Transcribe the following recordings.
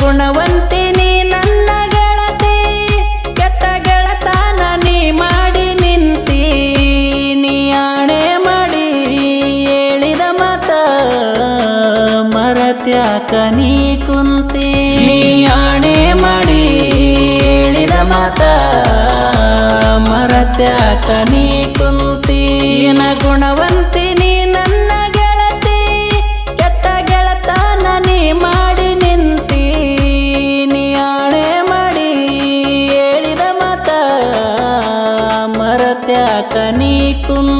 ಗುಣವಂತಿನಿ ನನ್ನ ಗೆಳತಿ, ಕೆಟ್ಟ ಗೆಳತನ ನೀ ಮಾಡಿ ನಿಂತಿ, ನೀ ಆಣೆ ಮಾಡಿ ಹೇಳಿದ ಮತ ಮರತ್ಯಾಕ ನೀ ಕುಂತಿ. ನೀ ಆಣೆ ಮಾಡಿ ಹೇಳಿದ ಮತ ಮರತ್ಯಾಕ ನೀ ಕುಂತಿ. ಏನ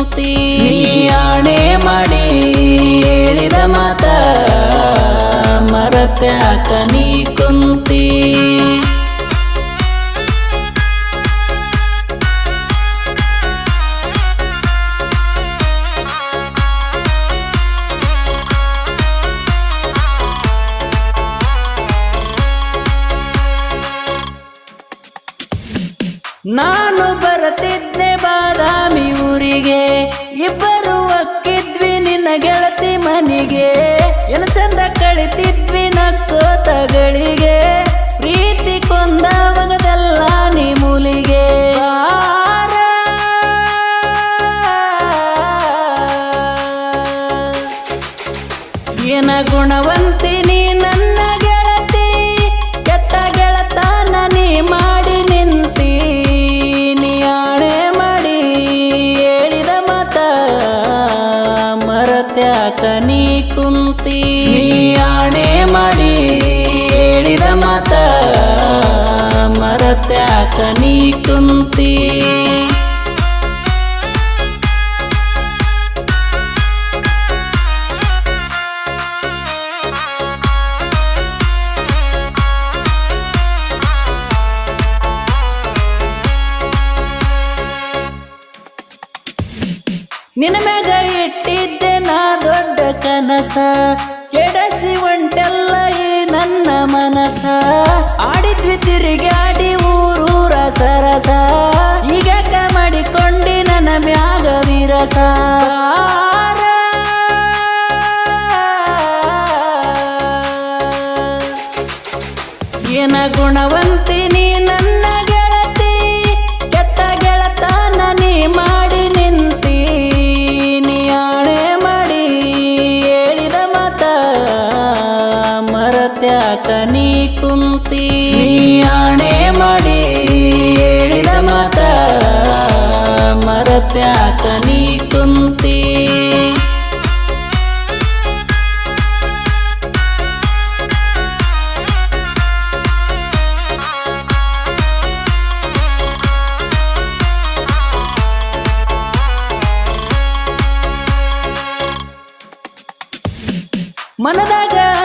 ಕುಂತಿ ನೀ ಆಣೆ ಮಾಡಿ ಹೇಳಿದ ಮಾತ ಮರತ್ಯಾಕ ನೀ ಕುಂತಿ. ನಾನು ಬರತಿದ್ದೆ ಬಾದಾಮಿ ಊರಿಗೆ ಇಬ್ಬರು ಮರತ್ಯಾಕ ನೀ ಕುಂತಿ. ನಿನ್ನ ಮ್ಯಾಗ ಇಟ್ಟಿದ್ದೆ ನಾ ದೊಡ್ಡ ಕನಸ. ಕೆಡಸಿ ಒಂಟೆಲ್ಲ ಈ ನನ್ನ ಮನಸ. ಆಡಿದ್ವಿ ಊರೂರ ಸರಸ ಈಗ ಮಾಡಿಕೊಂಡಿ ನನ್ನ ಮ್ಯಾಗ ವಿರಸ.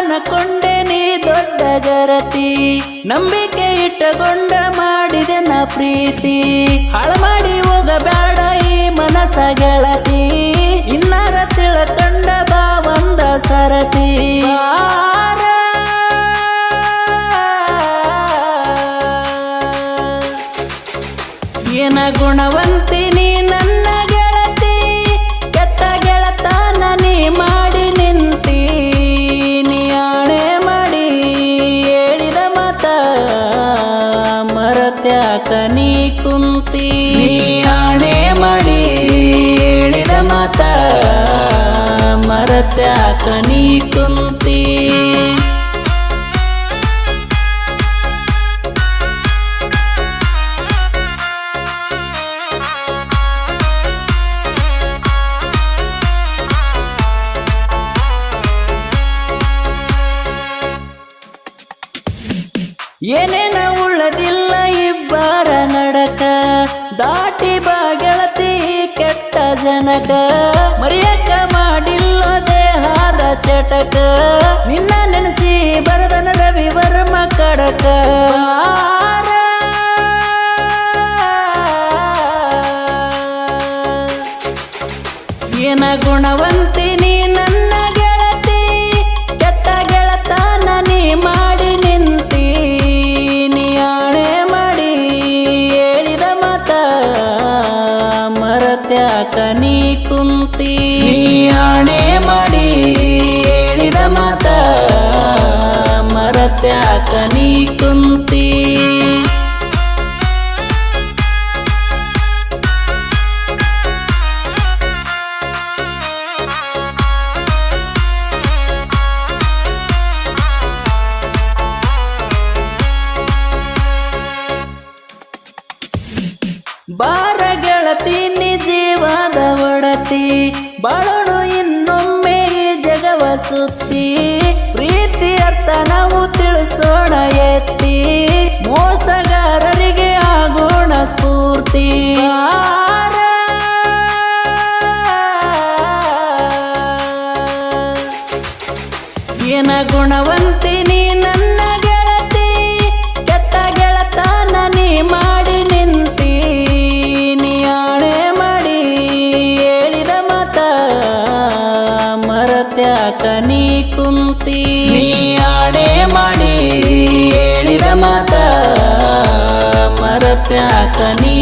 ಅನಕೊಂಡೆ ನೀ ದೊಡ್ಡ ಗರತಿ. ನಂಬಿಕೆ ಇಟ್ಟಗೊಂಡ ಮಾಡಿದೆ ನ ಪ್ರೀತಿ. ಹಾಳು ಮಾಡಿ ಹೋಗಬೇಡ ಈ ಮನಸ ಗೆಳತಿ. ಮರತ್ಯಾಕ नी ಕುಂತಿ. ಏನೇನ ಉಳ್ಳದಿಲ್ಲ ಇಬ್ಬರ ನಡಕ ದಾಟಿ ಬಾ ಗೆಳತಿ ಕೆಟ್ಟ ಜನಕ. ದೇಹದ ಚಟಕ. ನಿನ್ನ ನೆನೆಸಿ ಬರದನ ರವಿ ವರ್ಮ ಕಡಕ. ಏನ ಗುಣವಂತಿನಿ ನನ್ನ ಗೆಳತಿ, ಕೆಟ್ಟ ಗೆಳತನ ನೀ ಮಾಡಿ ನಿಂತಿ. ಆಣೆ ಮಾಡಿ ಹೇಳಿದ ಮತ ಮರತ್ಯಾಕ ನೀ ಕುಂತಿ. ಆಣೆ ಮಾಡಿ ಹೇಳಿದ ಮಾತ ಮರತ್ಯಾಕ ನೀ ಕುಂತಿ. ಬಾರ ಗೆಳತಿ ನೀ ಜೀವದ ಒಡತಿ ಬಾಳೋಣ ಗುಣವಂತಿ ನೀ ನನ್ನ ಗೆಳತಿ, ಕೆಟ್ಟ ಗೆಳತ ನೀ ಮಾಡಿ ನಿಂತಿ ಆಣೆ ಮಾಡಿ ಹೇಳಿದ ಮತ ಮರತ್ಯಾಕ ನೀ ಕುಂತಿ. ಆಣೆ ಮಾಡಿ ಹೇಳಿದ ಮತ ಮರತ್ಯಾಕ ನೀ